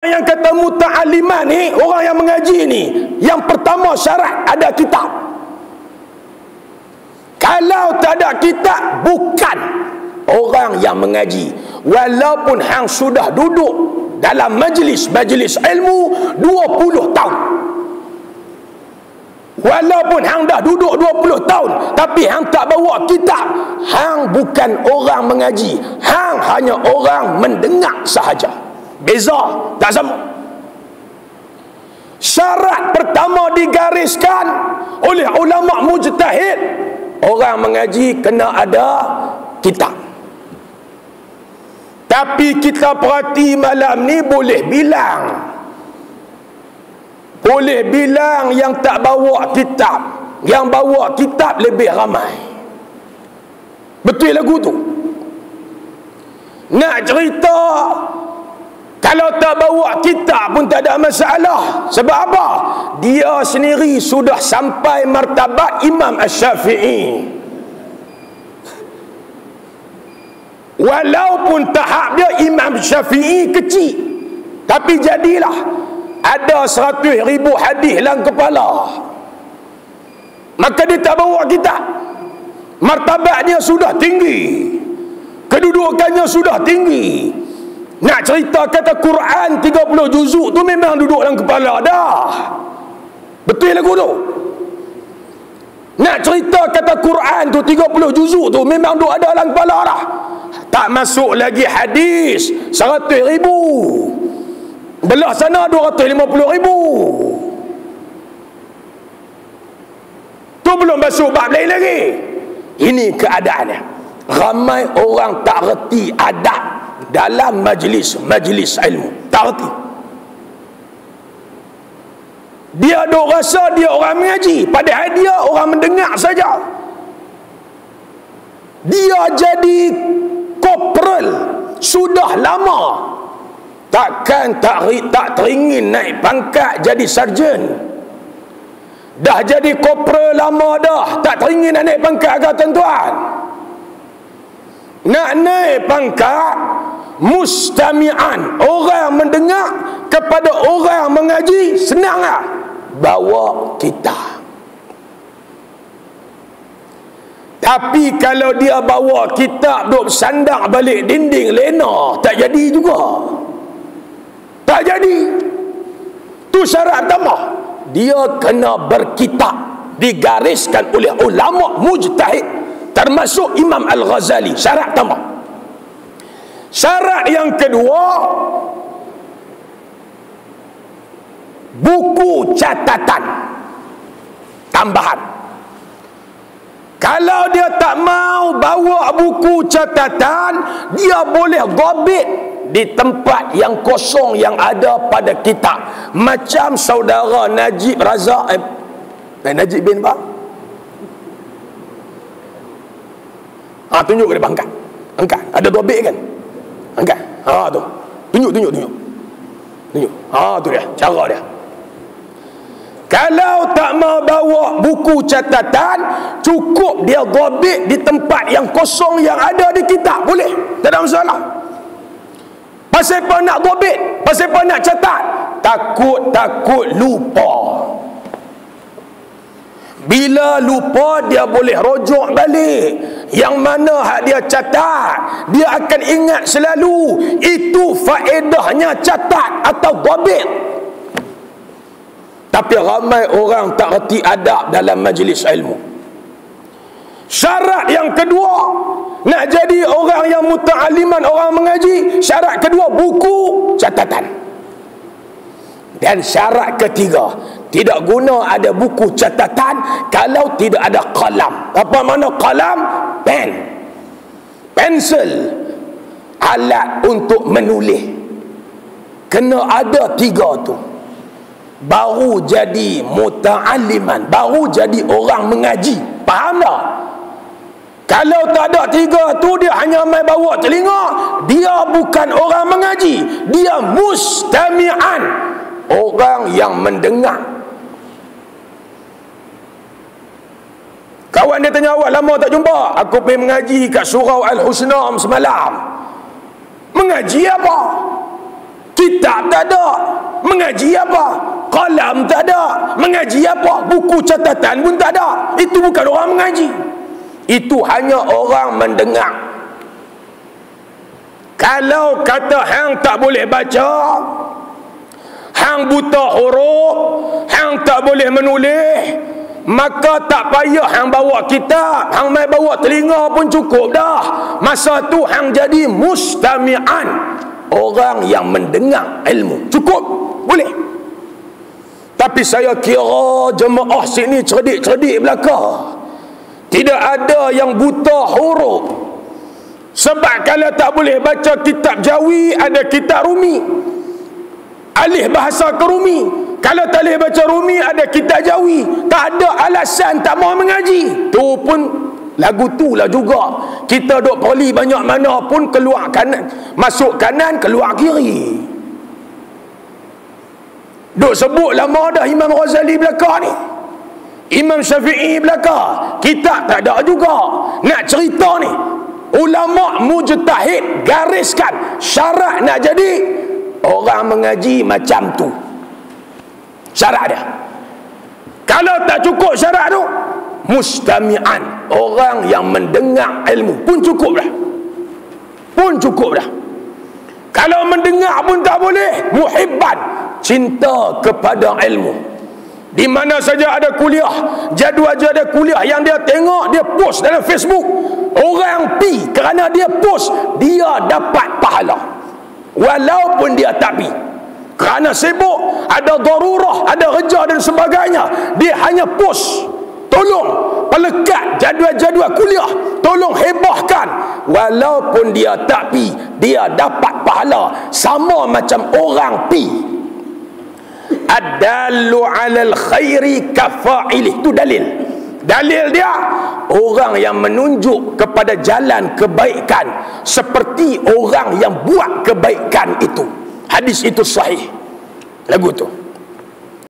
yang kata muta'aliman ni orang yang mengaji ni yang pertama syarat ada kitab. Kalau tak ada kitab bukan orang yang mengaji. Walaupun hang sudah duduk dalam majlis-majlis ilmu 20 tahun. Walaupun hang dah duduk 20 tahun tapi hang tak bawa kitab hang bukan orang mengaji. Hang hanya orang mendengar sahaja Beza, tak sama. Syarat pertama digariskan oleh ulama mujtahid, orang mengaji kena ada kitab. Tapi kita perhati malam ni boleh bilang. Boleh bilang yang tak bawa kitab. Yang bawa kitab lebih ramai. Betul lagu tu? Nak cerita kalau tak bawa kitab pun tak ada masalah. Sebab apa? Dia sendiri sudah sampai martabat Imam Ash-Syafi'i. Walaupun tahap dia Imam Syafi'i kecil. Tapi jadilah. Ada seratus ribu hadis dalam kepala. Maka dia tak bawa kitab. Martabat dia sudah tinggi. Kedudukannya sudah tinggi. Nak cerita kata Quran 30 juzuk tu memang duduk dalam kepala dah. Betul lagu tu? Nak cerita kata Quran tu 30 juzuk tu memang duduk ada dalam kepala dah. Tak masuk lagi hadis 100 ribu. Belah sana 250 ribu. Tu belum masuk bab lain lagi. Ini keadaannya. Ramai orang tak reti adab dalam majlis-majlis ilmu. Tak reti. Dia duk rasa dia orang mengaji. Padahal dia orang mendengar saja. Dia jadi kopral sudah lama. Takkan tak tak teringin naik pangkat jadi sarjan. Dah jadi kopral lama dah. Tak teringin naik pangkat ke tuan-tuan? Nak naik pangkat mustami'an. Orang mendengar kepada orang mengaji senanglah bawa kita. Tapi kalau dia bawa kitab duk sandang balik dinding lena tak jadi juga. Tak jadi. Tu syarat pertama dia kena berkitab digariskan oleh ulama mujtahid termasuk Imam Al-Ghazali syarat pertama Syarat yang kedua buku catatan tambahan. Kalau dia tak mau bawa buku catatan, dia boleh gobit di tempat yang kosong yang ada pada kitab. Macam saudara Najib Razak eh, eh Najib bin Ba. Ah tunjuk ke depan angkat. Angkat. Ada gobit kan? Angkat. Ha tu. Tunjuk tunjuk tunjuk. Tunjuk. Ha tu dia, cara dia. Kalau tak mau bawa buku catatan, cukup dia gobek di tempat yang kosong yang ada di kitab. Boleh. Tak ada masalah. Pasal apa nak gobek? Pasal apa nak catat? Takut-takut lupa. Bila lupa dia boleh rojok balik Yang mana hak dia catat Dia akan ingat selalu Itu faedahnya catat atau gobit Tapi ramai orang tak reti adab dalam majlis ilmu Syarat yang kedua Nak jadi orang yang muta'aliman Orang mengaji Syarat kedua buku catatan Dan syarat ketiga tidak guna ada buku catatan kalau tidak ada kalam. Apa mana kalam? Pen. Pensel. Alat untuk menulis. Kena ada tiga tu. Baru jadi muta'aliman. Baru jadi orang mengaji. Faham tak? Kalau tak ada tiga tu dia hanya main bawa telinga. Dia bukan orang mengaji. Dia mustami'an. Orang yang mendengar. Kawan dia tanya awak lama tak jumpa. Aku pergi mengaji kat surau Al-Husna semalam. Mengaji apa? kitab tak ada. Mengaji apa? Kalam tak ada. Mengaji apa? Buku catatan pun tak ada. Itu bukan orang mengaji. Itu hanya orang mendengar. Kalau kata hang tak boleh baca hang buta huruf hang tak boleh menulis maka tak payah hang bawa kitab hang mai bawa telinga pun cukup dah. Masa tu hang jadi mustami'an. Orang yang mendengar ilmu. Cukup. Boleh. Tapi saya kira jemaah sini cerdik-cerdik belaka. Tidak ada yang buta huruf. Sebab kalau tak boleh baca kitab jawi ada kitab rumi. Alih bahasa ke rumi kalau tak boleh baca rumi ada kitab jawi. Tak ada alasan tak mau mengaji. Tu pun Lagu tu lah juga. Kita duk poli banyak mana pun Keluar kanan Masuk kanan Keluar kiri. Duk sebut lama dah Imam Ghazali belakang ni. Imam Syafi'i belakang. Kita tak ada juga. Nak cerita ni. Ulama mujtahid Gariskan Syarat nak jadi Orang mengaji macam tu Syarat dia. Kalau tak cukup syarat tu mustami'an. Orang yang mendengar ilmu pun cukup dah. Pun cukup dah. Kalau mendengar pun tak boleh muhibban cinta kepada ilmu. Di mana saja ada kuliah jadual aja ada kuliah yang dia tengok dia post dalam Facebook. Orang pi kerana dia post dia dapat pahala. Walaupun dia tak pi kerana sibuk ada darurah ada kerja dan sebagainya. Dia hanya post tolong pelekat jadual-jadual kuliah tolong hebahkan walaupun dia tak pi dia dapat pahala. Sama macam orang pi. Ad-dallu 'alal khairi kafa'ilih. Tu dalil. Dalil dia orang yang menunjuk kepada jalan kebaikan seperti orang yang buat kebaikan itu hadis itu sahih. Lagu tu